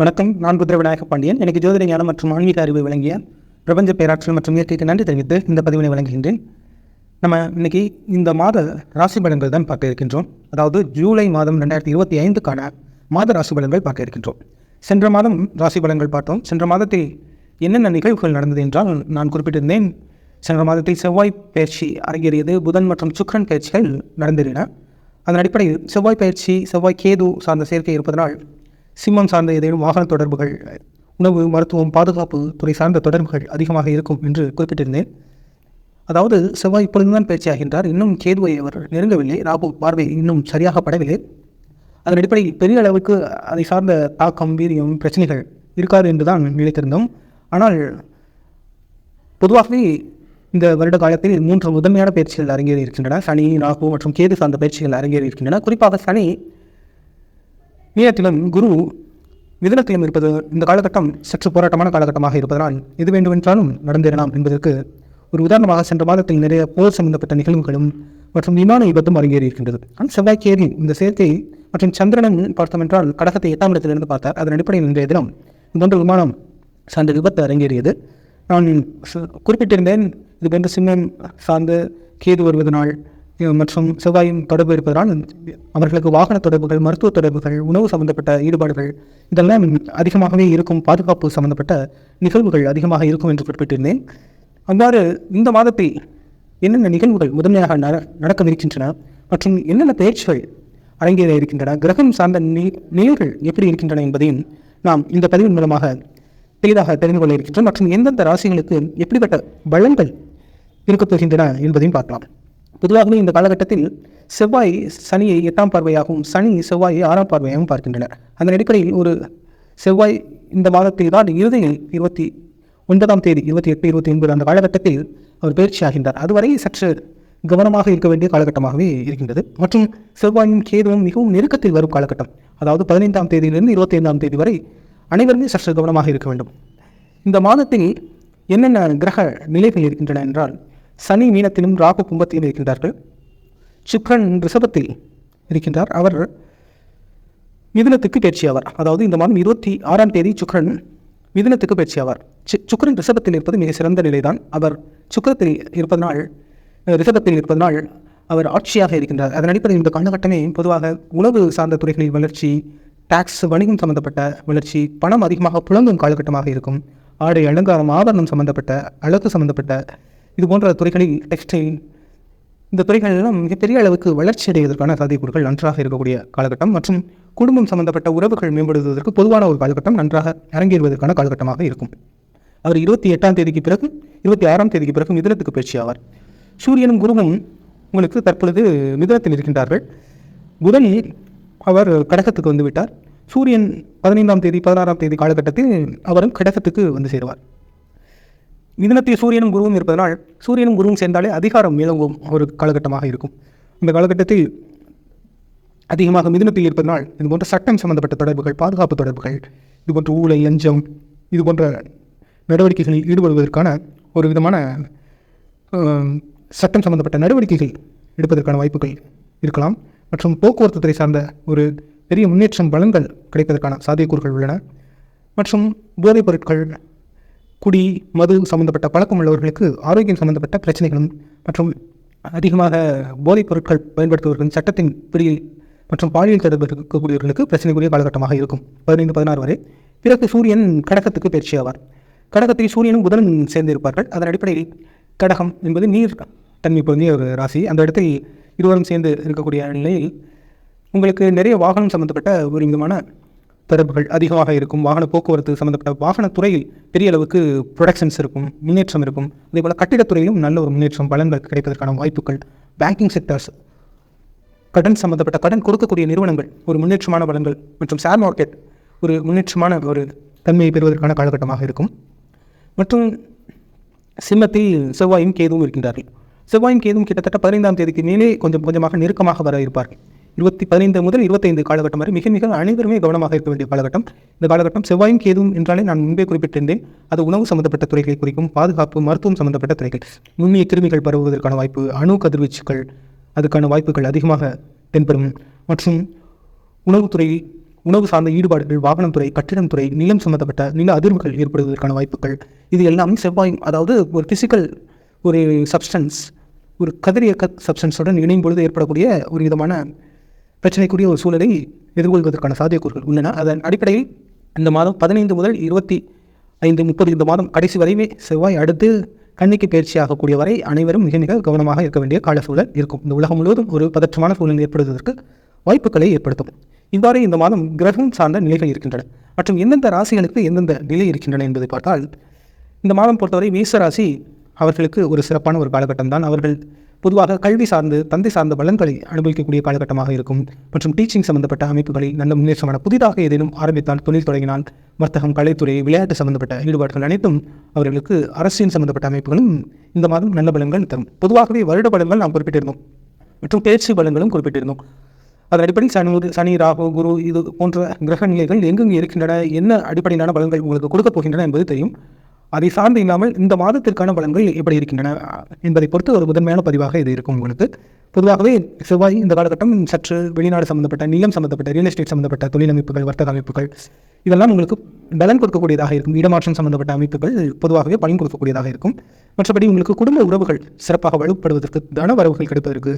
வணக்கம். நான் புத்திர விநாயக பாண்டியன். எனக்கு ஜோதிட ஞானம் மற்றும் ஆன்மீக அறிவு வழங்கிய பிரபஞ்ச பேராற்றல் மற்றும் இயற்கைக்கு நன்றி தெரிவித்து இந்த பதிவினை வழங்குகின்றேன். நம்ம இன்னைக்கு இந்த மாத ராசி பலன்கள் தான் பார்க்க இருக்கின்றோம். அதாவது ஜூலை மாதம் ரெண்டாயிரத்தி இருபத்தி ஐந்துக்கான மாத ராசி பலன்கள் பார்க்க இருக்கின்றோம். சென்ற மாதம் ராசி பலன்கள் பார்த்தோம். சென்ற மாதத்தில் என்னென்ன நிகழ்வுகள் நடந்தது என்றால் நான் குறிப்பிட்டிருந்தேன். சென்ற மாதத்தில் செவ்வாய் பயிற்சி அரங்கேறியது புதன் மற்றும் சுக்ரன் பயிற்சிகள் நடந்திருந்தன. அதன் அடிப்படையில் செவ்வாய் பயிற்சி செவ்வாய் கேது சார்ந்த சேர்க்கை இருப்பதனால் சிம்மம் சார்ந்த ஏதேனும் வாகன தொடர்புகள் உணவு மருத்துவம் பாதுகாப்பு துறை சார்ந்த தொடர்புகள் அதிகமாக இருக்கும் என்று குறிப்பிட்டிருந்தேன். அதாவது செவ்வாய் இப்பொழுதுதான் பயிற்சியாகின்றார் இன்னும் கேதுவை அவர் நெருங்கவில்லை. ராகு பார்வை இன்னும் சரியாக படவில்லை. அதன் அடிப்படையில் பெரிய அளவுக்கு அதை சார்ந்த தாக்கம் வீரியம் பிரச்சனைகள் இருக்காது என்று தான் நினைத்திருந்தோம். ஆனால் பொதுவாகவே இந்த வருட காலத்தில் மூன்று முதன்மையான பயிற்சிகள் அரங்கேறி இருக்கின்றன சனி ராகு மற்றும் கேது சார்ந்த பயிற்சிகள் அரங்கேறி இருக்கின்றன குறிப்பாக சனி மீனத்திலும் குரு மிதனத்திலும் இருப்பது இந்த காலகட்டம் சற்று போராட்டமான காலகட்டமாக இருப்பதனால் எது வேண்டுமென்றாலும் நடந்தேறலாம் என்பதற்கு ஒரு உதாரணமாக சென்ற மாதத்தில் நிறைய போர் சம்பந்தப்பட்ட நிகழ்வுகளும் மற்றும் விமான விபத்தும் அரங்கேறி இருக்கின்றது ஆனால் செவ்வாய் இந்த சேர்க்கை மற்றும் சந்திரனன் பார்த்தோம் என்றால் கடகத்தை எட்டாம் இடத்திலிருந்து பார்த்தார். அதன் அடிப்படையில் இன்றைய தினம் இதுபோன்ற விமானம் சார்ந்த விபத்து அரங்கேறியது. நான் குறிப்பிட்டிருந்தேன் இது போன்ற சிம்மம் சார்ந்து கேது வருவதனால் மற்றும் செவ்வாயும் தொடர்பு இருப்பதனால் அவர்களுக்கு வாகன தொடர்புகள் மருத்துவ தொடர்புகள் உணவு சம்பந்தப்பட்ட ஈடுபாடுகள் இதெல்லாம் அதிகமாகவே இருக்கும் பாதுகாப்பு சம்பந்தப்பட்ட நிகழ்வுகள் அதிகமாக இருக்கும் என்று குறிப்பிட்டிருந்தேன். அவ்வாறு இந்த மாதத்தில் என்னென்ன நிகழ்வுகள் முதன்மையாக நட நடக்கவிருக்கின்றன மற்றும் என்னென்ன பயிற்சிகள் அடங்கியதாக இருக்கின்றன கிரகம் சார்ந்த நி நிகழ்வுகள் எப்படி இருக்கின்றன என்பதையும் நாம் இந்த பதிவின் மூலமாக தெளிவாக தெரிந்து கொள்ள இருக்கின்றோம் மற்றும் எந்தெந்த ராசிகளுக்கு எப்படிப்பட்ட பலன்கள் இருக்கப் போகின்றன என்பதையும் பார்க்கலாம். பொதுவாகவே இந்த காலகட்டத்தில் செவ்வாய் சனியை எட்டாம் பார்வையாகவும் சனி செவ்வாயை ஆறாம் பார்வையாகவும் பார்க்கின்றனர் அதன் அடிப்படையில் ஒரு செவ்வாய் இந்த மாதத்தில் தான் இறுதியில் இருபத்தி ஒன்பதாம் தேதி இருபத்தி எட்டு இருபத்தி ஒன்பது அந்த காலகட்டத்தில் அவர் பயிற்சி ஆகின்றார். அதுவரை சற்று கவனமாக இருக்க வேண்டிய காலகட்டமாகவே இருக்கின்றது. மற்றும் செவ்வாயும் கேதுவும் மிகவும் நெருக்கத்தில் வரும் காலகட்டம். அதாவது பதினைந்தாம் தேதியிலிருந்து இருபத்தி ஐந்தாம் தேதி வரை அனைவருமே சற்று கவனமாக இருக்க வேண்டும். இந்த மாதத்தில் என்னென்ன கிரக நிலைகள் இருக்கின்றன என்றால் சனி மீனத்திலும் ராகு கும்பத்திலும் இருக்கின்றார்கள். சுக்கிரன் ரிஷபத்தில் இருக்கின்றார். அவர் மிதுனத்துக்கு பயிற்சி அதாவது இந்த மாதம் இருபத்தி ஆறாம் தேதி சுக்கிரன் மிதுனத்துக்கு பயிற்சி ஆவார் சு- ரிஷபத்தில் இருப்பது மிக சிறந்த நிலைதான். அவர் சுக்கரத்தில் இருப்பதனால் ரிஷபத்தில் இருப்பதனால் அவர் ஆட்சியாக இருக்கின்றார். அதன் அடிப்படையில் இந்த காலகட்டமே பொதுவாக உணவு சார்ந்த துறைகளில் வளர்ச்சி டாக்ஸ் வணிகம் சம்பந்தப்பட்ட வளர்ச்சி பணம் அதிகமாக புழங்கும் காலகட்டமாக இருக்கும். ஆடை அலங்காரம் ஆபரணம் சம்பந்தப்பட்ட அழகு சம்பந்தப்பட்ட இது போன்ற துறைகளில் டெக்ஸ்டைல் இந்த துறைகளெல்லாம் மிகப்பெரிய அளவுக்கு வளர்ச்சி அடைவதற்கான சாத்தியக்கூறுகள் நன்றாக இருக்கக்கூடிய காலகட்டம் மற்றும் குடும்பம் சம்பந்தப்பட்ட உறவுகள் மேம்படுவதற்கு பொதுவான ஒரு காலகட்டம் நன்றாக அரங்கேறுவதற்கான காலகட்டமாக இருக்கும். அவர் இருபத்தி எட்டாம் தேதிக்கு பிறகு இருபத்தி ஆறாம் தேதிக்கு பிறகு மிதனத்துக்கு பயிற்சி ஆவார். சூரியனும் குருவும் உங்களுக்கு தற்பொழுது மிதனத்தில் இருக்கின்றார்கள். புதன் அவர் கடகத்துக்கு வந்துவிட்டார் சூரியன் பதினைந்தாம் தேதி பதினாறாம் தேதி காலகட்டத்தில் அவரும் கடகத்துக்கு வந்து சேருவார். மிதனத்தில் சூரியனும் குருவும் இருப்பதனால் சூரியனும் குருவும் சேர்ந்தாலே அதிகாரம் மேலோங்கும் ஒரு காலகட்டமாக இருக்கும். இந்த காலகட்டத்தில் அதிகமாக மிதுனத்தில் இருப்பதனால் இது போன்ற சட்டம் சம்பந்தப்பட்ட தொடர்புகள் பாதுகாப்பு தொடர்புகள் இது போன்ற ஊழல் லஞ்சம் இது போன்ற நடவடிக்கைகளில் ஈடுபடுவதற்கான ஒரு விதமான சட்டம் சம்பந்தப்பட்ட நடவடிக்கைகள் எடுப்பதற்கான வாய்ப்புகள் இருக்கலாம். மற்றும் போக்குவரத்து துறை சார்ந்த ஒரு பெரிய முன்னேற்றம் பலன்கள் கிடைப்பதற்கான சாத்தியக்கூறுகள் உள்ளன. மற்றும் போதைப் பொருட்கள் குடி மது சம்பந்தப்பட்ட பழக்கம் உள்ளவர்களுக்கு ஆரோக்கியம் சம்பந்தப்பட்ட பிரச்சனைகளும் மற்றும் அதிகமாக போதைப் பொருட்கள் பயன்படுத்துபவர்களின் சட்டத்தின் பிடியில் மற்றும் பாலியல் தொடர்பு இருக்கக்கூடியவர்களுக்கு பிரச்சனைக்குரிய காலகட்டமாக இருக்கும். பதினைந்து பதினாறு வரை பிறகு சூரியன் கடகத்துக்கு பயிற்சி ஆவார் கடகத்தில் சூரியனும் புதனும் சேர்ந்திருப்பார்கள். அதன் அடிப்படையில் கடகம் என்பது நீர் தன்மை பொருந்திய ஒரு ராசி. அந்த இடத்தில் இருவரும் சேர்ந்து இருக்கக்கூடிய நிலையில் உங்களுக்கு நிறைய வாகனம் சம்பந்தப்பட்ட ஒரு விதமான பிறப்புகள் அதிகமாக இருக்கும். வாகன போக்குவரத்து சம்மந்தப்பட்ட வாகனத் துறையில் பெரிய அளவுக்கு ப்ரொடக்ஷன்ஸ் இருக்கும் முன்னேற்றம் இருக்கும். அதே போல் கட்டிடத்துறையிலும் நல்ல ஒரு முன்னேற்றம் பலன்கள் கிடைப்பதற்கான வாய்ப்புகள். பேங்கிங் செக்டர்ஸ் கடன் சம்மந்தப்பட்ட கடன் கொடுக்கக்கூடிய நிறுவனங்கள் ஒரு முன்னேற்றமான பலன்கள் மற்றும் ஷேர் மார்க்கெட் ஒரு முன்னேற்றமான ஒரு தன்மையை பெறுவதற்கான காலகட்டமாக இருக்கும். மற்றும் சிம்மத்தில் செவ்வாயும் கேதுவும் இருக்கின்றார்கள். செவ்வாயும் கேதும் கிட்டத்தட்ட பதினைந்தாம் தேதிக்கு மேலே கொஞ்சம் கொஞ்சமாக நெருக்கமாக வர இருப்பார்கள். இருபத்தி பதினைந்து முதல் இருபத்தைந்து காலகட்டம் வரை மிக மிக அனைவருமே கவனமாக இருக்க வேண்டிய காலகட்டம். இந்த காலகட்டம் செவ்வாயும் கேதுவும் என்றாலே நான் முன்பே குறிப்பிட்டிருந்தேன். அது உணவு சம்பந்தப்பட்ட துறைகளை குறிக்கும் பாதுகாப்பு மருத்துவம் சம்பந்தப்பட்ட துறைகள். நுண்ணிய கிருமிகள் பரவுவதற்கான வாய்ப்பு அணு கதிர்வீச்சுகள் அதுக்கான வாய்ப்புகள் அதிகமாக தென்படும் மற்றும் உணவுத்துறை உணவு சார்ந்த ஈடுபாடுகள் வாகனம் துறை கட்டிடம் துறை நிலம் சம்பந்தப்பட்ட நில அதிர்வுகள் ஏற்படுவதற்கான வாய்ப்புகள். இது எல்லாமே செவ்வாய் அதாவது ஒரு பிசிக்கல் ஒரு சப்ஸ்டன்ஸ் ஒரு கதிரியக்க சப்ஸ்டன்ஸுடன் இணையும் பொழுது ஏற்படக்கூடிய ஒரு விதமான பிரச்சனைக்குரிய ஒரு சூழலை எதிர்கொள்வதற்கான சாத்தியக்கூறுகள் உள்ளன. அதன் அடிப்படையில் இந்த மாதம் பதினைந்து முதல் இருபத்தி ஐந்து முப்பது இந்த மாதம் கடைசி வரைவே செவ்வாய் அடுத்து கண்ணிக்கு பயிற்சி ஆகக்கூடிய வரை அனைவரும் மிக மிக கவனமாக இருக்க வேண்டிய கால சூழல் இருக்கும். இந்த உலகம் முழுவதும் ஒரு பதற்றமான சூழல் ஏற்படுவதற்கு வாய்ப்புகளை ஏற்படுத்தும். இவ்வாறு இந்த மாதம் கிரகம் சார்ந்த நிலைகள் இருக்கின்றன. மற்றும் எந்தெந்த ராசிகளுக்கு எந்தெந்த நிலை இருக்கின்றன என்பதை பார்த்தால் இந்த மாதம் பொறுத்தவரை மேச ராசி அவர்களுக்கு ஒரு சிறப்பான ஒரு காலகட்டம் தான் அவர்கள் பொதுவாக கல்வி சார்ந்து தந்தை சார்ந்த பலன்களை அனுபவிக்கக்கூடிய காலகட்டமாக இருக்கும். மற்றும் டீச்சிங் சம்பந்தப்பட்ட அமைப்புகளில் நல்ல முன்னேற்றமான புதிதாக ஏதேனும் ஆரம்பித்தால் தொழில் தொடங்கினால் வர்த்தகம் கலைத்துறை விளையாட்டு சம்பந்தப்பட்ட ஈடுபாடுகள் அனைத்தும் அவர்களுக்கு அரசியல் சம்பந்தப்பட்ட அமைப்புகளும் இந்த மாதம் நல்ல பலன்கள் தரும். பொதுவாகவே வருட பலன்கள் நாம் குறிப்பிட்டிருந்தோம். மற்றும் பேச்சு பலன்களும் குறிப்பிட்டிருந்தோம். அதன் அடிப்படையில் சனி சனி ராகு குரு இது போன்ற கிரக நிலைகள் எங்கெங்கு இருக்கின்றன என்ன அடிப்படையிலான பலன்கள் உங்களுக்கு கொடுக்கப் போகின்றன என்பது தெரியும். அதை சார்ந்து இல்லாமல் இந்த மாதத்திற்கான பலன்கள் எப்படி இருக்கின்றன என்பதை பொறுத்து ஒரு முதன்மையான பதிவாக இது இருக்கும் உங்களுக்கு பொதுவாகவே செவ்வாய் இந்த காலகட்டம் சற்று வெளிநாடு சம்பந்தப்பட்ட நிலம் சம்பந்தப்பட்ட ரியல் எஸ்டேட் சம்பந்தப்பட்ட தொழில் அமைப்புகள் வர்த்தக அமைப்புகள் இதெல்லாம் உங்களுக்கு பலன் கொடுக்கக்கூடியதாக இருக்கும். இடமாற்றம் சம்பந்தப்பட்ட அமைப்புகள் பொதுவாகவே பலன் கொடுக்கக்கூடியதாக இருக்கும். மற்றபடி உங்களுக்கு குடும்ப உறவுகள் சிறப்பாக வலுப்படுவதற்கு தன வரவுகள் கிடைப்பதற்கு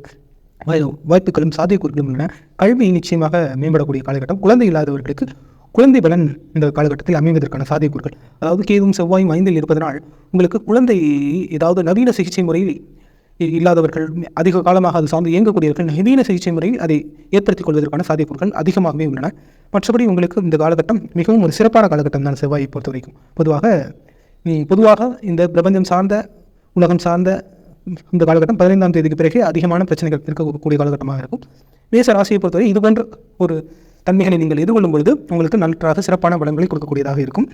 வாய்ப்புகளும் சாத்தியக்கூறுகளும் உள்ளன. கல்வி நிச்சயமாக மேம்படக்கூடிய காலகட்டம். குழந்தை இல்லாதவர்களுக்கு குழந்தை பலன் இந்த காலகட்டத்தில் அமைவதற்கான சாத்தியக்கூறுகள். அதாவது கேதும் செவ்வாயும் ஐந்தில் இருப்பதனால் உங்களுக்கு குழந்தை ஏதாவது நவீன சிகிச்சை முறையில் இ- இல்லாதவர்கள் அதிக காலமாக அது சார்ந்து இயங்கக்கூடியவர்கள் நவீன சிகிச்சை முறையில் அதை ஏற்படுத்திக் கொள்வதற்கான சாத்தியக்கூறுகள் அதிகமாகவே உள்ளன. மற்றபடி உங்களுக்கு இந்த காலகட்டம் மிகவும் ஒரு சிறப்பான காலகட்டம் தான் செவ்வாயை பொறுத்த வரைக்கும். பொதுவாக நீ பொதுவாக இந்த பிரபஞ்சம் சார்ந்த உலகம் சார்ந்த இந்த காலகட்டம் பதினைந்தாம் தேதிக்கு பிறகு அதிகமான பிரச்சனைகள் இருக்கக்கூடிய காலகட்டமாக இருக்கும். மேச ராசியை பொறுத்தவரை இது போன்ற ஒரு தன்மைகளை நீங்கள் எதிர்கொள்ளும் பொழுது உங்களுக்கு நன்றாக சிறப்பான பலன்களை கொடுக்கக்கூடியதாக இருக்கும்.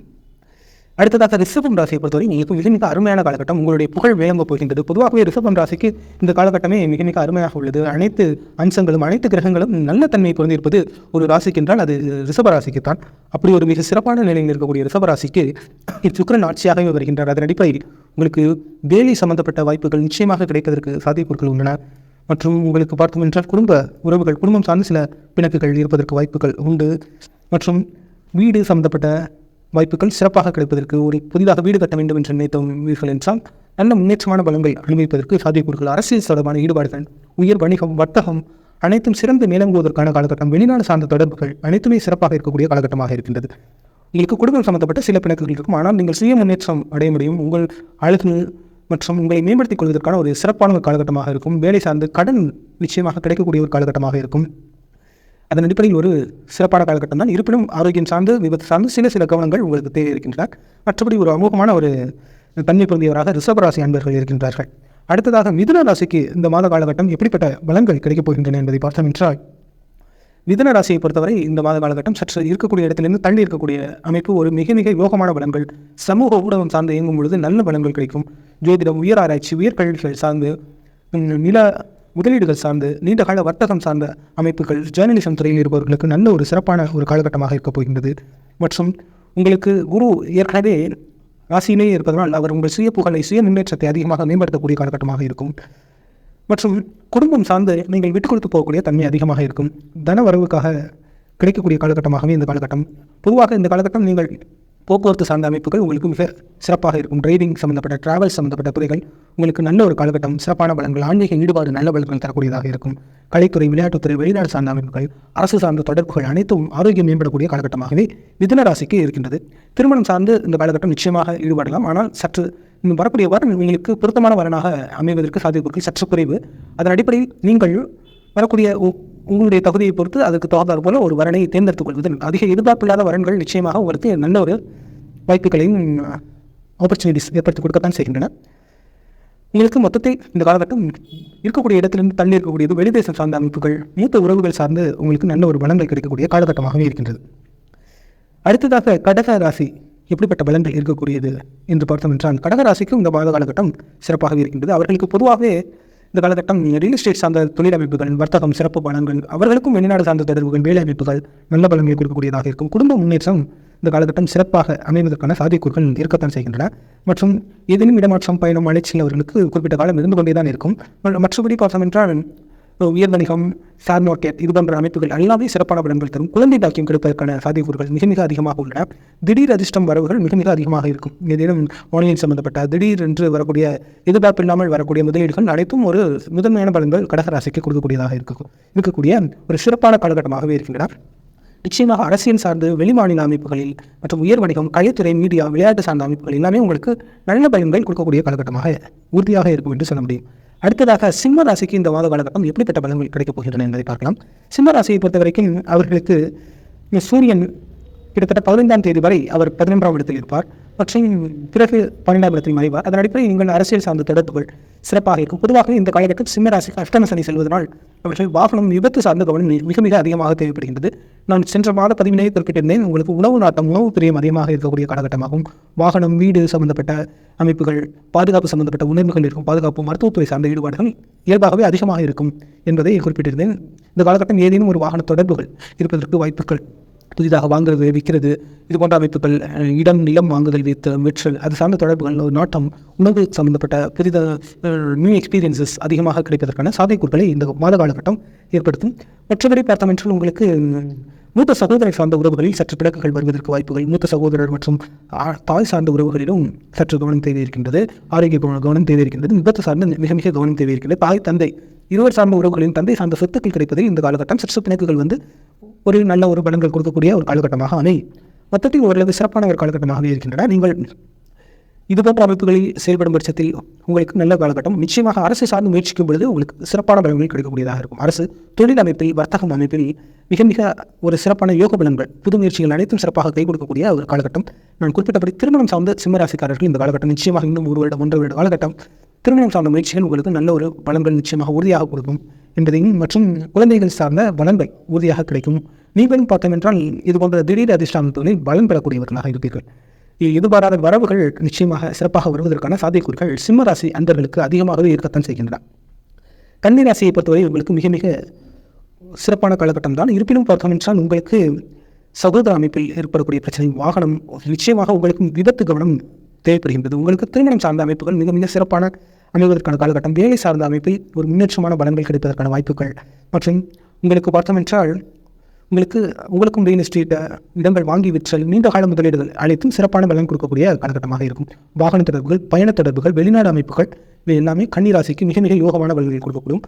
அடுத்ததாக ரிஷபம் ராசியை பொறுத்தவரை உங்களுக்கு மிக மிக அருமையான காலகட்டம். உங்களுடைய புகழ் விளங்க போகின்றது. பொதுவாகவே ரிஷபம் ராசிக்கு இந்த காலகட்டமே மிக மிக அருமையாக உள்ளது. அனைத்து அம்சங்களும் அனைத்து கிரகங்களும் நல்ல தன்மை பொருந்திருப்பது ஒரு ராசிக்கு என்றால் அது ரிஷப ராசிக்கு தான். அப்படி ஒரு மிக சிறப்பான நிலையில் இருக்கக்கூடிய ரிஷப ராசிக்கு சுக்கிரன் ஆட்சியாகவே வருகின்றார். அதன் அடிப்படையில் உங்களுக்கு வேலை சம்பந்தப்பட்ட வாய்ப்புகள் நிச்சயமாக கிடைப்பதற்கு சாத்தியக்கூறுகள் உள்ளன. மற்றும் உங்களுக்கு பார்த்தோம் என்றால் குடும்ப உறவுகள் குடும்பம் சார்ந்த சில பிணக்குகள் இருப்பதற்கு வாய்ப்புகள் உண்டு. மற்றும் வீடு சம்பந்தப்பட்ட வாய்ப்புகள் சிறப்பாக கிடைப்பதற்கு ஒரு புதிதாக வீடு கட்ட வேண்டும் என்று நினைத்தவர்கள் என்றால் நல்ல முன்னேற்றமான பலன்கள் அனுபவிப்பதற்கு சாத்தியக்கூறுகள். அரசியல் தொடர்பான ஈடுபாடுகள் உயர் வணிகம் வர்த்தகம் அனைத்தும் சிறந்து மேலங்குவதற்கான காலகட்டம் வெளிநாடு சார்ந்த தொடர்புகள் அனைத்துமே சிறப்பாக இருக்கக்கூடிய காலகட்டமாக இருக்கின்றது. உங்களுக்கு குடும்பம் சம்பந்தப்பட்ட சில பிணக்குகள் இருக்கும். ஆனால் நீங்கள் சுய முன்னேற்றம் அடைய முடியும். உங்கள் அழகு மற்றும் உங்களை மேம்படுத்திக் கொள்வதற்கான ஒரு சிறப்பான ஒரு காலகட்டமாக இருக்கும். வேலை சார்ந்து கடன் நிச்சயமாக கிடைக்கக்கூடிய ஒரு காலகட்டமாக இருக்கும். அதன் அடிப்படையில் ஒரு சிறப்பான காலகட்டம் தான். இருப்பினும் ஆரோக்கியம் சார்ந்து விபத்து சார்ந்து சில சில கவனங்கள் உங்களுக்கு தேவை இருக்கின்றன மற்றபடி ஒரு அமோகமான ஒரு தன்மை பொருந்தியவராக ரிஷபராசி அன்பர்கள் இருக்கின்றார்கள். அடுத்ததாக மிதுன ராசிக்கு இந்த மாத காலகட்டம் எப்படிப்பட்ட பலன்கள் கிடைக்கப் போகின்றன என்பதை பார்த்தோம் என்றால் மிதன ராசியை பொறுத்தவரை இந்த மாத காலகட்டம் சற்று இருக்கக்கூடிய இடத்திலிருந்து தள்ளி இருக்கக்கூடிய அமைப்பு ஒரு மிக மிக யோகமான பலன்கள். சமூக ஊடகம் சார்ந்து இயங்கும் பொழுது நல்ல பலன்கள் கிடைக்கும். ஜோதிடம் உயர் ஆராய்ச்சி உயர்கல்விகள் சார்ந்து நில முதலீடுகள் சார்ந்து நீண்டகால வர்த்தகம் சார்ந்த அமைப்புகள் ஜேர்னலிசம் துறையில் இருப்பவர்களுக்கு நல்ல ஒரு சிறப்பான ஒரு காலகட்டமாக இருக்கப் போகின்றது. மற்றும் உங்களுக்கு குரு ஏற்கனவே ராசியிலேயே இருப்பதனால் அவர் உங்கள் சுய புகழை சுய முன்னேற்றத்தை அதிகமாக மேம்படுத்தக்கூடிய காலகட்டமாக இருக்கும். மற்றும் குடும்பம் சார்ந்து நீங்கள் விட்டு கொடுத்து போகக்கூடிய தன்மை அதிகமாக இருக்கும். தன வரவுக்காக கிடைக்கக்கூடிய காலகட்டமாகவே இந்த காலகட்டம். பொதுவாக இந்த காலகட்டம் நீங்கள் போக்குவரத்து சார்ந்த அமைப்புகள் உங்களுக்கு மிக சிறப்பாக இருக்கும். டிரைவிங் சம்மந்தப்பட்ட டிராவல் சம்மந்தப்பட்ட துறைகள் உங்களுக்கு நல்ல ஒரு காலகட்டம் சிறப்பான பலன்கள் ஆன்மீக ஈடுபாடு நல்ல பலன்கள் தரக்கூடியதாக இருக்கும். கலைத்துறை விளையாட்டுத்துறை வெளிநாடு சார்ந்த அமைப்புகள் அரசு சார்ந்த தொடர்புகள் அனைத்தும் ஆரோக்கியம் மேம்படக்கூடிய காலகட்டமாகவே மிதன ராசிக்கு இருக்கின்றது. திருமணம் சார்ந்து இந்த காலகட்டம் நிச்சயமாக ஈடுபடலாம். ஆனால் சற்று வரக்கூடிய வரன் உங்களுக்கு பொருத்தமான வரனாக அமைவதற்கு சாத்தியக்கூறுகள் சற்று குறைவு. அதன் அடிப்படையில் நீங்கள் வரக்கூடிய உ- உங்களுடைய தகுதியை பொறுத்து அதுக்கு தகுந்தாற் போல ஒரு வரனை தேர்ந்தெடுத்துக் கொள்வது அதிக எதிர்பார்ப்பில்லாத வரன்கள் நிச்சயமாக உங்களுக்கு நல்ல ஒரு வாய்ப்புகளையும் ஆப்பர்ச்சுனிட்டிஸ் ஏற்படுத்தி கொடுக்கத்தான் செய்கின்றன. உங்களுக்கு மொத்தத்தில் இந்த காலகட்டம் இருக்கக்கூடிய இடத்திலிருந்து தள்ளி இருக்கக்கூடியது வெளிதேசம் சார்ந்த அமைப்புகள் மூத்த உறவுகள் சார்ந்து உங்களுக்கு நல்ல ஒரு பலன்கள் கிடைக்கக்கூடிய காலகட்டமாகவே இருக்கின்றது. அடுத்ததாக கடக ராசி. எப்படிப்பட்ட பலன்கள் இருக்கக்கூடியது என்று பார்த்தோம் என்றால் கடக ராசிக்கும் இந்த மாத காலகட்டம் சிறப்பாகவே இருக்கின்றது. அவர்களுக்கு பொதுவாகவே இந்த காலகட்டம் ரியல் எஸ்டேட் சார்ந்த தொழிலமைப்புகள் வர்த்தகம் சிறப்பு பலன்கள் அவர்களுக்கும் வெளிநாடு சார்ந்த தொடர்புகள் வேலை அமைப்புகள் நல்ல பலன்களை கொடுக்கக்கூடியதாக இருக்கும். குடும்ப முன்னேற்றம் இந்த காலகட்டம் சிறப்பாக அமைவதற்கான சாத்தியக்கூறுகள் இருக்கத்தான் செய்கின்றன. மற்றும் ஏதேனும் இடமாற்றம் பயணம் அலைச்சல் அவர்களுக்கு குறிப்பிட்ட காலம் இருந்து கொண்டே தான் இருக்கும். மற்றபடி பார்த்தோம் என்றால் உயர்வணிகம் ஷேர் மார்க்கெட் இது போன்ற அமைப்புகள் எல்லாமே சிறப்பான பலன்கள் தரும். குழந்தை தாக்கியம் கிடைப்பதற்கான சாத்தியக்கூறுகள் மிக மிக அதிகமாக உள்ளன. திடீர் அதிர்ஷ்டம் வரவுகள் மிக மிக அதிகமாக இருக்கும். ஏதேனும் ஆன்லைன் சம்பந்தப்பட்ட திடீர் என்று வரக்கூடிய எதிர்பார்ப்பு இல்லாமல் வரக்கூடிய முதலீடுகள் அனைத்தும் ஒரு முதன்மையான பலன்கள் கடகராசிக்கு கொடுக்கக்கூடியதாக இருக்கும் இருக்கக்கூடிய ஒரு சிறப்பான காலகட்டமாகவே இருக்கின்றன. நிச்சயமாக அரசியல் சார்ந்து வெளிமாநில அமைப்புகளில் மற்றும் உயர் வணிகம் கலைத்துறை மீடியா விளையாட்டு சார்ந்த அமைப்புகள் எல்லாமே உங்களுக்கு நல்ல பயன்கள் கொடுக்கக்கூடிய காலகட்டமாக உறுதியாக இருக்கும் என்று சொல்ல முடியும். அடுத்ததாக சிம்ம ராசிக்கு இந்த மாத காலகட்டம் எப்படிப்பட்ட பலன்கள் கிடைக்கப் போகின்றன என்பதை பார்க்கலாம். சிம்ம ராசியை பொறுத்த வரைக்கும் அவர்களுக்கு இந்த சூரியன் கிட்டத்தட்ட பதினைந்தாம் தேதி வரை அவர் பதினொன்றாம் இடத்தில் இருப்பார். மற்றும் பிறகு பன்னெண்டாம் இடத்தில் மறைவார். அதன் அடிப்படையில் நீங்கள் அரசியல் சார்ந்த தொடர்புகள் சிறப்பாக இருக்கும். பொதுவாக இந்த காலகட்டத்தில் சிம்ம ராசிக்கு அஷ்டம சனி செல்வதனால் அவர்கள் வாகனம் விபத்து சார்ந்த கவனம் மிக மிக அதிகமாக தேவைப்படுகின்றது. நான் சென்ற மாத பதிவினையை குறிப்பிட்டிருந்தேன் உங்களுக்கு உணவு நாட்டம் உணவு பிரியம் அதிகமாக இருக்கக்கூடிய காலகட்டமாகும். வாகனம் வீடு சம்பந்தப்பட்ட அமைப்புகள் பாதுகாப்பு சம்பந்தப்பட்ட உணர்வுகள் இருக்கும். பாதுகாப்பு மருத்துவத்துறை சார்ந்த ஈடுபாடுகள் இயல்பாகவே அதிகமாக இருக்கும் என்பதை குறிப்பிட்டிருந்தேன். இந்த காலகட்டம் ஏதேனும் ஒரு வாகன தொடர்புகள் இருப்பதற்கு வாய்ப்புகள் புதிதாக வாங்குறது விற்கிறது இது போன்ற அமைப்புகள் இடம் நிலம் வாங்குதல் வித்து விற்றல் அது சார்ந்த தொடர்புகள் ஒரு நாட்டம் உணவு சம்பந்தப்பட்ட புதித நியூ எக்ஸ்பீரியன்சஸ் அதிகமாக கிடைப்பதற்கான சாத்தியக்கூறுகளை இந்த மாத காலகட்டம் ஏற்படுத்தும். மற்றபடி பார்த்தோம் என்றால் உங்களுக்கு மூத்த சகோதரை சார்ந்த உறவுகளில் சற்று பிளக்குகள் வருவதற்கு வாய்ப்புகள் மூத்த சகோதரர் மற்றும் தாய் சார்ந்த உறவுகளிலும் சற்று கவனம் தேவை இருக்கின்றது ஆரோக்கிய கவனம் கவனம் தேவை இருக்கின்றது விபத்து சார்ந்த மிக மிக கவனம் தேவை இருக்கின்றது. தாய் தந்தை இருவர் சார்ந்த உறவுகளின் தந்தை சார்ந்த சொத்துக்கள் கிடைப்பதில் இந்த காலகட்டம் சற்று பிணைப்புகள் வந்து ஒரு நல்ல ஒரு பலன்கள் கொடுக்கக்கூடிய ஒரு காலகட்டமாக அமை மொத்தத்தில் ஓரளவு சிறப்பான ஒரு காலகட்டமாகவே இருக்கின்றன. நீங்கள் இது போன்ற அமைப்புகளில் செயல்படும் பட்சத்தில் உங்களுக்கு நல்ல காலகட்டம். நிச்சயமாக அரசு சார்ந்து முயற்சிக்கும் பொழுது உங்களுக்கு சிறப்பான பலன்கள் கிடைக்கக்கூடியதாக இருக்கும். அரசு தொழில் அமைப்பில் வர்த்தகம் அமைப்பில் மிக மிக ஒரு சிறப்பான யோக பலன்கள் புது முயற்சிகள் அனைத்தும் சிறப்பாக கை கொடுக்கக்கூடிய ஒரு காலகட்டம். நான் குறிப்பிட்டபடி திருமணம் சார்ந்த சிம்மராசிக்காரர்கள் இந்த காலகட்டம் நிச்சயமாக இன்னும் ஒரு வருடம் ஒன்றரை வருட காலகட்டம். திருமணம் சார்ந்த முயற்சிகள் உங்களுக்கு நல்ல ஒரு பலன்கள் நிச்சயமாக உறுதியாக கொடுக்கும் என்பதையும் மற்றும் குழந்தைகள் சார்ந்த பலன்கள் உறுதியாக கிடைக்கும். நீங்களும் பார்த்தோம் என்றால் இது போன்ற திடீர் அதிர்ஷ்டாமத்துகளில் பலன் பெறக்கூடியவர்களாக இருப்பீர்கள். எதிர்பாராத வரவுகள் நிச்சயமாக சிறப்பாக வருவதற்கான சாத்தியக்கூறுகள் சிம்ம ராசி அதிகமாகவே இருக்கத்தான் செய்கின்றன. கன்னி ராசியை பொறுத்தவரை உங்களுக்கு மிக மிக சிறப்பான காலகட்டம் தான். இருப்பினும் பார்த்தோம் என்றால் உங்களுக்கு சகோதர அமைப்பில் ஏற்படக்கூடிய பிரச்சனை வாகனம் நிச்சயமாக உங்களுக்கு விபத்து கவனம் தேவைப்படுகின்றது உங்களுக்கு திருமணம் சார்ந்த அமைப்புகள் மிக மிக சிறப்பான அமைவதற்கான காலகட்டம். வேலை சார்ந்த அமைப்பில் ஒரு முன்னேற்றமான பலன்கள் கிடைப்பதற்கான வாய்ப்புகள். மற்றும் உங்களுக்கு பார்த்தோம் என்றால் உங்களுக்கு உங்களுக்கும் ரியல் எஸ்டேட் இடங்கள் வாங்கி விற்றல் நீண்ட கால முதலீடுகள் அனைத்தும் சிறப்பான பலன் கொடுக்கக்கூடிய காலகட்டமாக இருக்கும். வாகன தொடர்புகள் பயண தொடர்புகள் வெளிநாடு அமைப்புகள் இவை எல்லாமே கன்னிராசிக்கு மிக மிக யோகமான பலன்கள் கொடுக்கக்கூடும்.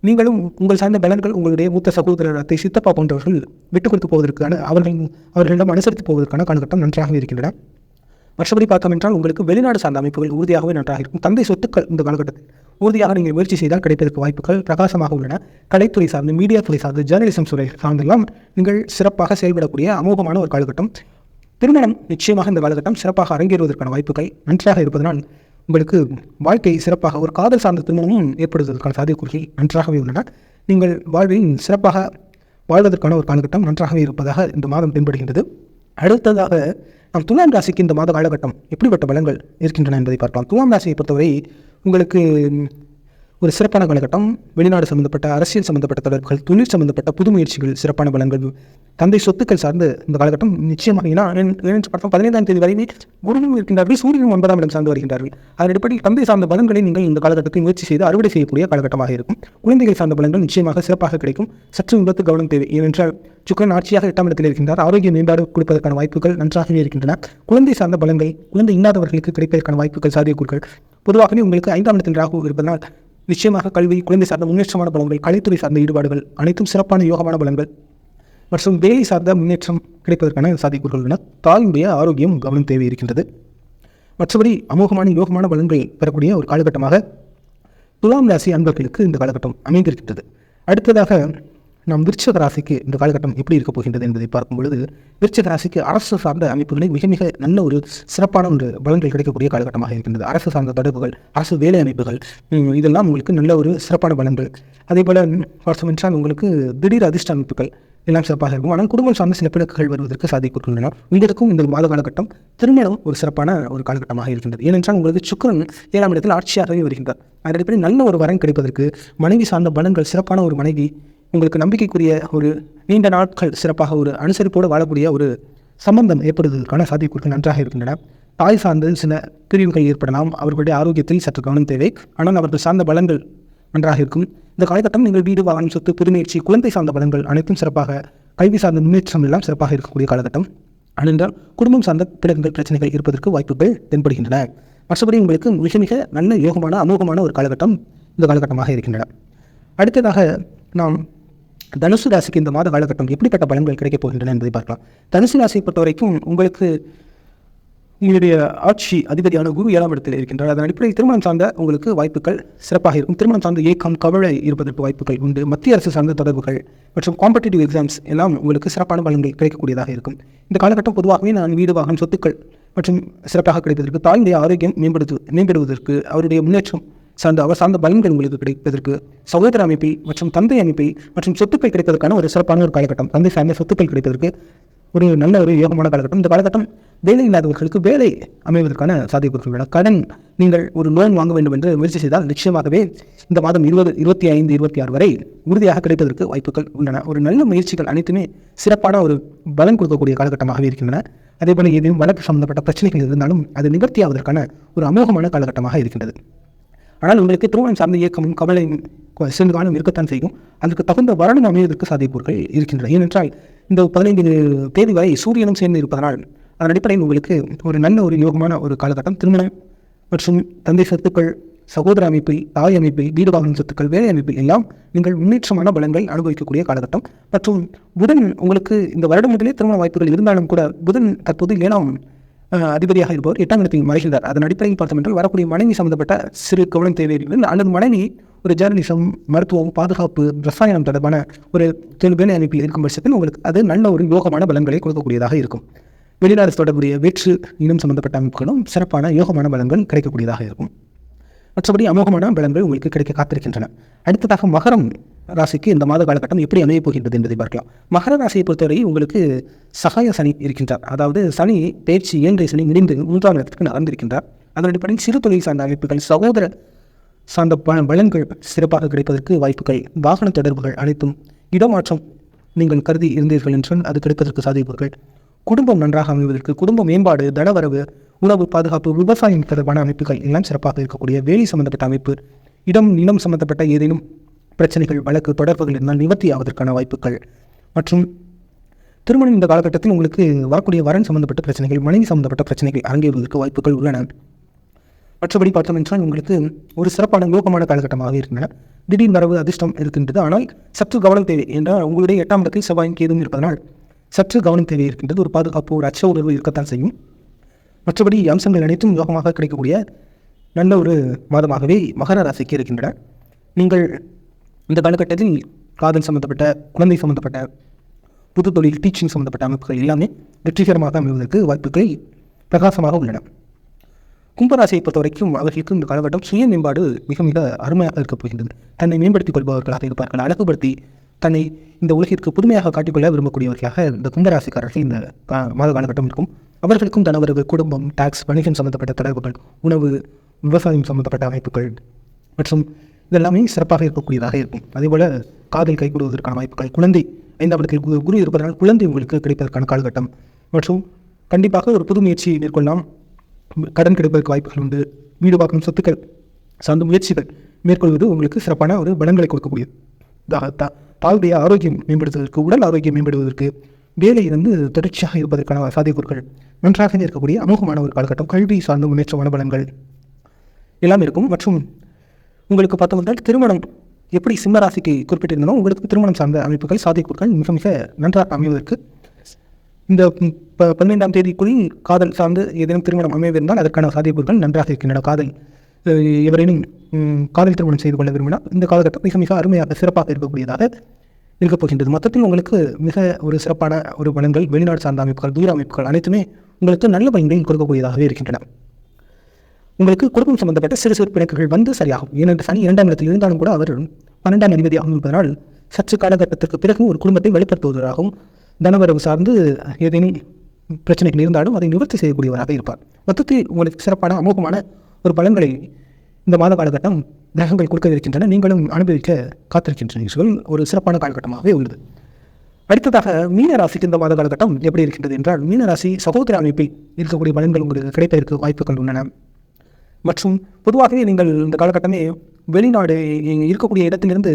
நீங்களும் உங்கள் சார்ந்த பலன்கள் உங்களுடைய மூத்த சகோதரர் அத்தை சித்தப்பா போன்றவர்கள் விட்டுக் கொடுத்து போவதற்கான அவர்கள் அவர்களிடம் அனுசரித்து போவதற்கான காலகட்டம் நன்றாக இருக்கின்றன. மற்றபடி பார்த்தோம் என்றால் உங்களுக்கு வெளிநாடு சார்ந்த அமைப்புகள் உறுதியாகவே நன்றாக இருக்கும். தந்தை சொத்துக்கள் இந்த காலகட்டத்தில் உறுதியாக நீங்கள் முயற்சி செய்தால் கிடைப்பதற்கு வாய்ப்புகள் பிரகாசமாக உள்ளன. கலைத்துறை சார்ந்து மீடியா துறை சார்ந்து ஜேர்னலிசம் துறை சார்ந்தெல்லாம் நீங்கள் சிறப்பாக செயல்படக்கூடிய அமோகமான ஒரு காலகட்டம். திருமணம் நிச்சயமாக இந்த காலகட்டம் சிறப்பாக அரங்கேறுவதற்கான வாய்ப்புகள் நன்றாக இருப்பதனால் உங்களுக்கு வாழ்க்கை சிறப்பாக ஒரு காதல் சார்ந்த திருமணமும் ஏற்படுவதற்கான சாத்தியக்கூறுகள் நன்றாகவே உள்ளன. நீங்கள் வாழ்வில் சிறப்பாக வாழ்வதற்கான ஒரு காலகட்டம் நன்றாகவே இருப்பதாக இந்த மாதம் தென்படுகின்றது. அடுத்ததாக நாம் துலாம் ராசிக்கு இந்த மாத காலகட்டம் எப்படிப்பட்ட பலன்கள் இருக்கின்றன என்பதை பார்க்கலாம். துலாம் ராசியை பொறுத்தவரை உங்களுக்கு ஒரு சிறப்பான காலகட்டம். வெளிநாடு சம்பந்தப்பட்ட அரசியல் சம்பந்தப்பட்ட தொடர்புகள் தொழில் சம்பந்தப்பட்ட புது முயற்சிகள் சிறப்பான பலன்கள் தந்தை சொத்துக்கள் சார்ந்து இந்த காலகட்டம் நிச்சயமாக ஏன்னா ஏனென்று பதினைந்தாம் தேதி வரையுமே குருவும் இருக்கின்றார்கள் சூரியனும் ஒன்பதாம் இடம் சார்ந்து வருகின்றார்கள். அதன் அடிப்படையில் தந்தை சார்ந்த பலன்களை நீங்கள் இந்த காலகட்டத்தில் முயற்சி செய்து அறுவடை செய்யக்கூடிய காலகட்டமாக இருக்கும். குழந்தைகள் சார்ந்த பலன்கள் நிச்சயமாக சிறப்பாக கிடைக்கும். சற்று விபத்து கவனம் தேவை. ஏனென்றால் சுக்கரன் ஆட்சியாக எட்டாம் இடத்தில் இருக்கின்றார். ஆரோக்கிய மேம்பாடு கொடுப்பதற்கான வாய்ப்புகள் நன்றாகவே இருக்கின்றன. குழந்தை சார்ந்த பலன்கள் குழந்தை இல்லாதவர்களுக்கு கிடைப்பதற்கான வாய்ப்புகள் சாத்தியக்கூறுகள். பொதுவாகவே உங்களுக்கு ஐந்தாம் இடத்தில் ராகு இருப்பதனால் நிச்சயமாக கல்வி குழந்தை சார்ந்த முன்னேற்றமான பலன்கள் கலைத்துறை சார்ந்த ஈடுபாடுகள் அனைத்தும் சிறப்பான யோகமான பலன்கள் மற்றும் வேலை சார்ந்த முன்னேற்றம் கிடைப்பதற்கான சாத்தியக்கூறுகள் உள்ளன. தாயுடைய ஆரோக்கியம் கவனம் தேவை இருக்கின்றது. மற்றபடி அமோகமான யோகமான பலன்களை பெறக்கூடிய ஒரு காலகட்டமாக துலாம் ராசி அன்பர்களுக்கு இந்த காலகட்டம் அமைந்திருக்கின்றது. அடுத்ததாக நாம் விருச்சக ராசிக்கு இந்த காலகட்டம் எப்படி இருக்க போகின்றது என்பதை பார்க்கும் பொழுது விருச்சக ராசிக்கு அரசு சார்ந்த அமைப்புகளில் மிக மிக நல்ல ஒரு சிறப்பான ஒரு பலன்கள் கிடைக்கக்கூடிய காலகட்டமாக இருக்கின்றது. அரசு சார்ந்த தொடர்புகள் அரசு வேலை அமைப்புகள் இதெல்லாம் உங்களுக்கு நல்ல ஒரு சிறப்பான பலன்கள். அதே போல் பார்த்தோம் என்றால் உங்களுக்கு திடீர் அதிர்ஷ்ட அமைப்புகள் எல்லாம் சிறப்பாக இருக்கும். ஆனால் குடும்பம் சார்ந்த சில பிணக்குகள் வருவதற்கு சாத்தியக்கூறுகின்றன. உங்களுக்கும் இந்த மாத காலகட்டம் திருமணம் ஒரு சிறப்பான ஒரு காலகட்டமாக இருக்கின்றது. ஏனென்றால் உங்களுக்கு சுக்கிரன் ஏழாம் இடத்தில் ஆட்சியாகவே வருகின்றார். அதன் அடிப்படையில் நல்ல ஒரு வரம் கிடைப்பதற்கு மனைவி சார்ந்த பலன்கள் சிறப்பான ஒரு மனைவி உங்களுக்கு நம்பிக்கைக்குரிய ஒரு நீண்ட நாட்கள் சிறப்பாக ஒரு அனுசரிப்போடு வாழக்கூடிய ஒரு சம்பந்தம் ஏற்படுவதற்கான சாத்தியக்கூறுகள் நன்றாக இருக்கின்றன. தாய் சார்ந்து சில பிரிவுகள் ஏற்படலாம். அவர்களுடைய ஆரோக்கியத்தில் சற்று கவனம் தேவை. ஆனால் அவர்கள் சார்ந்த பலன்கள் நன்றாக இருக்கும். இந்த காலகட்டம் நீங்கள் வீடு வாகனம் சொத்து புதுமுயற்சி குழந்தை சார்ந்த பலன்கள் அனைத்தும் சிறப்பாக கல்வி சார்ந்த முன்னேற்றம் எல்லாம் சிறப்பாக இருக்கக்கூடிய காலகட்டம். ஏனென்றால் குடும்பம் சார்ந்த பிளவுகள் பிரச்சனைகள் இருப்பதற்கு வாய்ப்புகள் தென்படுகின்றன. மற்றபடி உங்களுக்கு மிக மிக நல்ல யோகமான அமோகமான ஒரு காலகட்டம் இந்த காலகட்டமாக இருக்கின்றன. அடுத்ததாக நாம் தனுசு ராசிக்கு இந்த மாத காலகட்டம் எப்படிப்பட்ட பலன்கள் கிடைக்கப் போகின்றன என்பதை பார்க்கலாம். தனுசு ராசியை பொறுத்த வரைக்கும் உங்களுக்கு உங்களுடைய ஆட்சி அதிபதியான குரு ஏழாம் இடத்தில் இருக்கின்றார். அதன் அடிப்படையில் திருமணம் சார்ந்த உங்களுக்கு வாய்ப்புகள் சிறப்பாக இருக்கும். திருமணம் சார்ந்த ஏக்கம் கவலை இருப்பதற்கு வாய்ப்புகள் உண்டு. மத்திய அரசு சார்ந்த தொடர்புகள் மற்றும் காம்படிட்டிவ் எக்ஸாம்ஸ் எல்லாம் உங்களுக்கு சிறப்பான பலன்கள் கிடைக்கக்கூடியதாக இருக்கும். இந்த காலகட்டம் பொதுவாகவே நான் வீடு வாகனம் சொத்துக்கள் மற்றும் சிறப்பாக கிடைப்பதற்கு தாயுடைய ஆரோக்கியம் மேம்படுத்து மேம்படுவதற்கு அவருடைய முன்னேற்றம் சார்ந்த அவர் சார்ந்த பலன்கள் உங்களுக்கு கிடைப்பதற்கு சகோதர அமைப்பில் மற்றும் தந்தை அமைப்பில் மற்றும் சொத்துக்கள் கிடைப்பதற்கான ஒரு சிறப்பான ஒரு காலகட்டம். தந்தை சார்ந்த சொத்துக்கள் கிடைப்பதற்கு ஒரு நல்ல ஒரு யோகமான காலகட்டம். இந்த காலகட்டம் வேலை இல்லாதவர்களுக்கு வேலை அமைவதற்கான சாத்தியக்கூறுகள் உள்ளன. கடன் நீங்கள் ஒரு லோன் வாங்க வேண்டும் என்று முயற்சி செய்தால் நிச்சயமாகவே இந்த மாதம் இருபது இருபத்தி ஐந்து இருபத்தி ஆறு வரை உறுதியாக கிடைப்பதற்கு வாய்ப்புகள் உள்ளன. ஒரு நல்ல முயற்சிகள் அனைத்துமே சிறப்பான ஒரு பலன் கொடுக்கக்கூடிய காலகட்டமாகவே இருக்கின்றன. அதேபோல ஏதேனும் வழக்கு சம்பந்தப்பட்ட பிரச்சனைகள் இருந்தாலும் அது நிவர்த்தியாவதற்கான ஒரு அமோகமான காலகட்டமாக இருக்கின்றது. ஆனால் உங்களுக்கு திருமணம் சார்ந்த இயக்கமும் கவலை கொ- சிறிது காலம் இருக்கத்தான் செய்யும். அதற்கு தகுந்த வரணும் அமைவதற்கு சாத்தியக்கூறுகள் இருக்கின்றன. ஏனென்றால் இந்த பதினைந்து தேதி வரை சூரியனும் சேர்ந்து இருப்பதனால் அதன் அடிப்படையில் உங்களுக்கு ஒரு நல்ல ஒரு யோகமான ஒரு காலகட்டம் திருமணம் மற்றும் தந்தை சொத்துக்கள் சகோதர அமைப்பு தாய் அமைப்பு வீடு வாகனம் சொத்துக்கள் வேலை அமைப்பு எல்லாம் நீங்கள் முன்னேற்றமான பலன்கள் அனுபவிக்கக்கூடிய காலகட்டம். மற்றும் புதன் உங்களுக்கு இந்த வருடம் முதலே திருமண வாய்ப்புகள் இருந்தாலும் கூட புதன் தற்போது ஏழாம் அதிபதியாக இருப்பவர் எட்டாம் இடத்தில் மறைகின்றார் அதன் அடிப்படையில் பார்த்தோம் என்றால் வரக்கூடிய மனைவி சம்பந்தப்பட்ட சிறு கவனம் தேவையில்லை. அல்லது மனைவி ஒரு ஜேர்னலிசம் மருத்துவம் பாதுகாப்பு ரசாயனம் தொடர்பான ஒரு தொழில் அனுப்பி இருக்கும் பட்சத்தில் உங்களுக்கு அது நல்ல ஒரு யோகமான பலன்களை கொடுக்கக்கூடியதாக இருக்கும். வெளிநாடு தொடர்புடைய வெற்று இனம் சம்பந்தப்பட்ட அமைப்புகளும் சிறப்பான யோகமான பலன்கள் கிடைக்கக்கூடியதாக இருக்கும். மற்றபடி அமோகமான பலன்கள் உங்களுக்கு கிடைக்க காத்திருக்கின்றன. அடுத்ததாக மகரம் ராசிக்கு இந்த மாத காலகட்டம் எப்படி அமையப் போகின்றது என்பதை பார்க்கலாம். மகர ராசியை பொறுத்தவரை உங்களுக்கு சகாய சனி இருக்கின்றார். அதாவது சனி பேச்சு ஏழரை சனி முடிந்து மூன்றாம் இடத்திற்கு நடந்திருக்கின்றார் அதன் அடிப்படையில் சிறு தொழில் சார்ந்த அமைப்புகள் சகோதர சார்ந்த பல பலன்கள் சிறப்பாக கிடைப்பதற்கு வாய்ப்புகள் வாகன தொடர்புகள் அனைத்தும் இடமாற்றம் நீங்கள் கருதி இருந்தீர்கள் என்றால் அது கிடைப்பதற்கு சாதிப்பீர்கள் குடும்பம் நன்றாக அமைவதற்கு குடும்ப மேம்பாடு தனவரவு உணவு பாதுகாப்பு விவசாயம் தொடர்பான அமைப்புகள் எல்லாம் சிறப்பாக இருக்கக்கூடிய வேலை சம்பந்தப்பட்ட அமைப்பு. இடம் நிலம் சம்பந்தப்பட்ட ஏதேனும் பிரச்சனைகள் வழக்கு தொடர்புகள் இருந்தால் நிவர்த்தி ஆவதற்கான வாய்ப்புகள். மற்றும் திருமணம் இந்த காலகட்டத்தில் உங்களுக்கு வரக்கூடிய வரன் சம்பந்தப்பட்ட பிரச்சனைகள் மனைவி சம்பந்தப்பட்ட பிரச்சனைகள் அரங்கேறுவதற்கு வாய்ப்புகள் உள்ளன. மற்றபடி பார்த்தோம் என்றால் உங்களுக்கு ஒரு சிறப்பான யோகமான காலகட்டமாக இருக்கின்றன. திடீர் வரவு அதிர்ஷ்டம் இருக்கின்றது. ஆனால் சற்று கவனம் தேவை என்றால் உங்களுடைய எட்டாம் இடத்தில் செவ்வாயின் கேதும் இருப்பதனால் சற்று கவனம் தேவை இருக்கின்றது. ஒரு பாதுகாப்பு ஒரு அச்ச உணர்வு இருக்கத்தான் செய்யும். மற்றபடி அம்சங்கள் அனைத்தும் யோகமாக கிடைக்கக்கூடிய நல்ல ஒரு மாதமாகவே மகர ராசிக்கு இருக்கின்றன. நீங்கள் இந்த காலகட்டத்தில் காதல் சம்பந்தப்பட்ட குழந்தை சம்பந்தப்பட்ட புது தொழில் டீச்சிங் சம்பந்தப்பட்ட அமைப்புகள் எல்லாமே வெற்றிகரமாக அமைவதற்கு வாய்ப்புகள் பிரகாசமாக உள்ளன. கும்பராசியை பொறுத்த வரைக்கும் அவர்களுக்கு இந்த காலகட்டம் சுய மேம்பாடு மிக மிக அருமையாக இருக்கப் போகின்றது. தன்னை மேம்படுத்திக் கொள்பவர்களாக இருப்பார்கள் அழகுபடுத்தி தன்னை இந்த உலகிற்கு புதுமையாக காட்டிக்கொள்ள விரும்பக்கூடியவர்களாக இந்த கும்பராசிக்காரர்கள் இந்த மாத காலகட்டம் இருக்கும். அவர்களுக்கும் தனவரவு குடும்பம் டாக்ஸ் வணிகம் சம்பந்தப்பட்ட தொடர்புகள் உணவு விவசாயம் சம்பந்தப்பட்ட அமைப்புகள் மற்றும் இதெல்லாமே சிறப்பாக இருக்கக்கூடியதாக இருக்கும். அதேபோல் காதல் கைகூடுவதற்கான வாய்ப்புகள் குழந்தை ஐந்தாம் இடத்தில் குரு இருப்பதனால் குழந்தை உங்களுக்கு கிடைப்பதற்கான காலகட்டம் மற்றும் கண்டிப்பாக ஒரு புது முயற்சியை மேற்கொள்ளலாம். கடன் கிடைப்பதற்கு வாய்ப்புகள் உண்டு. வீடு பார்க்கும் சொத்துக்கள் சார்ந்த முயற்சிகள் மேற்கொள்வது உங்களுக்கு சிறப்பான ஒரு பலன்களை கொடுக்கக்கூடியது தான் தா- ஆரோக்கியம் மேம்படுத்துவதற்கு உடல் ஆரோக்கியம் மேம்படுவதற்கு வேலை இருந்து தொடர்ச்சியாக இருப்பதற்கான சாத்தியக்கூறுகள். நன்றாக இருக்கக்கூடிய அமோகமான ஒரு காலகட்டம் கல்வி சார்ந்த முன்னேற்றமான பலன்கள் எல்லாம் இருக்கும். மற்றும் உங்களுக்கு பார்த்தோம் என்றால் திருமணம் எப்படி சிம்ம ராசிக்கு குறிப்பிட்டிருந்தனோ உங்களுக்கு திருமணம் சார்ந்த அமைப்புகள் சாத்தியக்கூறுகள் மிக மிக நன்றாக அமைவதற்கு இந்த ப- பதினைந்தாம் தேதிக்குள் காதல் சார்ந்து ஏதேனும் திருமணம் அமைவிருந்தால் அதற்கான சாத்தியக்கூறுகள் நன்றாக இருக்கின்றன. காதல் எவரேனும் காதல் திருமணம் செய்து கொள்ள விரும்பினால் இந்த காலகட்டம் மிக மிக அருமையாக சிறப்பாக இருக்கக்கூடியதாக இருக்கப் போகின்றது. மொத்தத்தில் உங்களுக்கு மிக ஒரு சிறப்பான ஒரு பலன்கள் வெளிநாடு சார்ந்த அமைப்புகள் தூர அமைப்புகள் அனைத்துமே உங்களுக்கு நல்ல பலன்களை கொடுக்கக்கூடியதாகவே இருக்கின்றன. உங்களுக்கு குடும்பம் சம்பந்தப்பட்ட சிறு சிறு பிணக்குகள் வந்து சரியாகும். ஏனென்று சனி இரண்டாம் இடத்தில் இருந்தாலும் கூட அவர் பன்னெண்டாம் அதிபதியாகவும் இருப்பதனால் சற்று காலகட்டத்திற்கு பிறகு ஒரு குடும்பத்தை வெளிப்படுத்துவதாகவும் தனவரவு சார்ந்து ஏதேனும் பிரச்சனைகள் இருந்தாலும் அதை நிவர்த்தி செய்யக்கூடியவராக இருப்பார். மொத்தத்தில் உங்களுக்கு சிறப்பான அமோகமான ஒரு பலன்களை இந்த மாத காலகட்டம் கிரகங்கள் கொடுக்க இருக்கின்றன நீங்களும் அனுபவிக்க காத்திருக்கின்றீர்கள் ஒரு சிறப்பான காலகட்டமாகவே உள்ளது. அடுத்ததாக மீனராசிக்கு இந்த மாத காலகட்டம் எப்படி இருக்கின்றது என்றால் மீனராசி சகோதர அமைப்பில் இருக்கக்கூடிய பலன்கள் உங்களுக்கு கிடைப்பதற்கு வாய்ப்புகள் உள்ளன. மற்றும் பொதுவாகவே நீங்கள் இந்த காலகட்டமே வெளிநாடு இருக்கக்கூடிய இடத்திலிருந்து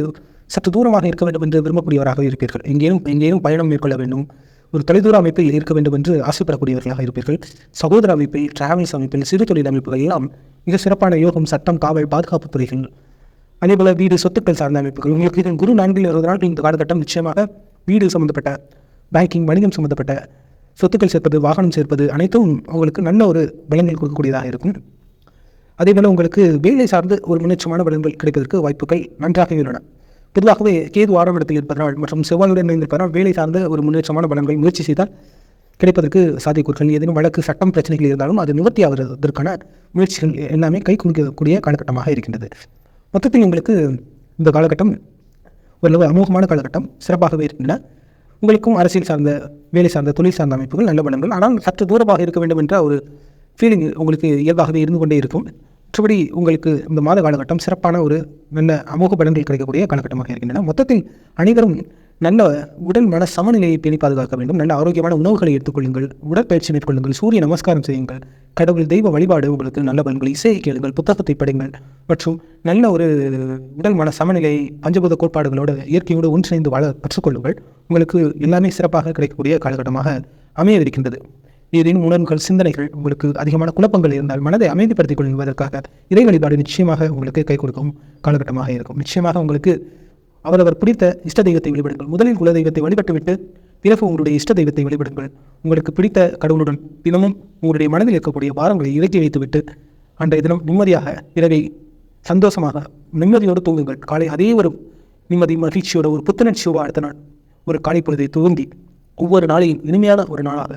சற்று தூரமாக இருக்க வேண்டும் என்று விரும்பக்கூடியவராக இருப்பீர்கள். எங்கேயும் எங்கேயும் பயணம் மேற்கொள்ள வேண்டும். ஒரு தொலைதூர அமைப்பில் இருக்க வேண்டும் என்று ஆசைப்படக்கூடியவர்களாக இருப்பீர்கள். சகோதர அமைப்பில் டிராவல்ஸ் அமைப்பில் சிறு தொழில் அமைப்புகள் எல்லாம் மிக சிறப்பான யோகம் சட்டம் காவல் பாதுகாப்பு துறைகள். அதேபோல வீடு சொத்துக்கள் சார்ந்த அமைப்புகள். உங்களுக்கு இதன் குரு நான்கில் இருபதனால் இந்த காலகட்டம் நிச்சயமாக வீடு சம்பந்தப்பட்ட பேங்கிங் வணிகம் சம்பந்தப்பட்ட சொத்துக்கள் சேர்ப்பது வாகனம் சேர்ப்பது அனைத்தும் உங்களுக்கு நல்ல ஒரு பலன்கள் கொடுக்கக்கூடியதாக இருக்கும். அதேபோல் உங்களுக்கு வேலை சார்ந்து ஒரு முன்னேற்றமான பலன்கள் கிடைப்பதற்கு வாய்ப்புகள் நன்றாகவே உள்ளன பொதுவாகவே கேது ஆறாம் இடத்தில் இருப்பதனால் மற்றும் செவ்வாயுடன் இணைந்திருப்பதனால் வேலை சார்ந்த ஒரு முன்னேற்றமான பலன்கள் முயற்சி செய்தால் கிடைப்பதற்கு சாத்தியக்கூறுகள் ஏதேனும் வழக்கு சட்டம் பிரச்சனைகள் இருந்தாலும் அது நிவர்த்தி ஆவதற்கான முயற்சிகள் எல்லாமே கை கொடுக்கக்கூடிய காலகட்டமாக இருக்கின்றது. மொத்தத்தில் உங்களுக்கு இந்த காலகட்டம் ஓரளவு அமோகமான காலகட்டம் சிறப்பாகவே இருக்கின்றன. உங்களுக்கும் அரசியல் சார்ந்த வேலை சார்ந்த தொழில் சார்ந்த அமைப்புகள் நல்ல பலன்கள். ஆனால் சற்று தூரமாக இருக்க வேண்டும் என்ற ஒரு ஃபீலிங் உங்களுக்கு இயல்பாகவே இருந்து கொண்டே இருக்கும். மற்றபடி உங்களுக்கு இந்த மாத காலகட்டம் சிறப்பான ஒரு நல்ல அமோக பலன்கள் கிடைக்கக்கூடிய காலகட்டமாக இருக்கின்றன. மொத்தத்தில் அனைவரும் நல்ல உடல் மன சமநிலையை பேணி பாதுகாக்க வேண்டும். நல்ல ஆரோக்கியமான உணவுகளை எடுத்துக்கொள்ளுங்கள். உடற்பயிற்சி மேற்கொள்ளுங்கள். சூரிய நமஸ்காரம் செய்யுங்கள். கடவுள் தெய்வ வழிபாடு உங்களுக்கு நல்ல பலன்கள் இசையை கேளுங்கள் புத்தகத்தை படிங்கள் மற்றும் நல்ல ஒரு உடல் மன சமநிலை பஞ்சபூத கோட்பாடுகளோடு இயற்கையோடு ஒன்றிணைந்து வாழ கற்றுக்கொள்ளுங்கள். உங்களுக்கு எல்லாமே சிறப்பாக கிடைக்கக்கூடிய காலகட்டமாக அமையவிருக்கின்றது. ஏதேனும் உணர்வுகள் சிந்தனைகள் உங்களுக்கு அதிகமான குழப்பங்கள் இருந்தால் மனதை அமைதிப்படுத்திக் கொள்வதற்காக இறை வழிபாடு நிச்சயமாக உங்களுக்கு கை கொடுக்கும் காலகட்டமாக இருக்கும். நிச்சயமாக உங்களுக்கு அவரவர் பிடித்த இஷ்ட தெய்வத்தை வழிபடுங்கள். முதலில் குல தெய்வத்தை வழிபட்டுவிட்டு பிறகு உங்களுடைய இஷ்ட தெய்வத்தை வழிபடுங்கள். உங்களுக்கு பிடித்த கடவுளுடன் தினமும் உங்களுடைய மனதில் இருக்கக்கூடிய பாரங்களை இறக்கி வைத்துவிட்டு அன்றைய தினம் நிம்மதியாக இரவை சந்தோஷமாக நிம்மதியோடு தூங்குங்கள். காலை அதே ஒரு நிம்மதி மகிழ்ச்சியோட ஒரு புத்துணர்ச்சியோடு அடுத்த நாள் ஒரு காலை பொழுதை துவங்கி ஒவ்வொரு நாளையும் இனிமையான ஒரு நாளாக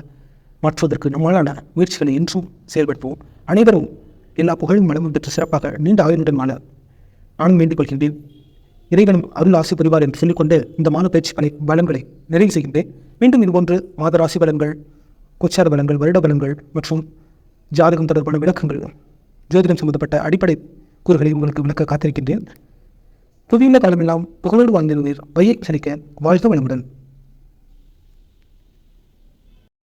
மாற்றுவதற்கு நம்மளான முயற்சிகளை இன்றும் செயல்படுத்துவோம். அனைவரும் எல்லா புகழும் மனமும் பெற்று சிறப்பாக நீண்ட ஆயுளுடன் வாழ நானும் வேண்டிக் கொள்கின்றேன். இறைவனும் அருள் ஆசி புரிவார் என்று சொல்லிக்கொண்டு இந்த மாத பயிற்சி பணி பலன்களை நிறைவு செய்கின்றேன். மீண்டும் இதுபோன்று மாத ராசி பலன்கள் கொச்சார பலன்கள் வருட பலன்கள் மற்றும் ஜாதகம் தொடர்பான விளக்கங்கள் ஜோதிடம் சம்பந்தப்பட்ட அடிப்படை கூறுகளை உங்களுக்கு விளக்க காத்திருக்கின்றேன். புவியுள்ள காலமெல்லாம் புகழோடு வாழ்ந்திருந்தீர். பையை சலிக்க வாழ்க வளமுடன்.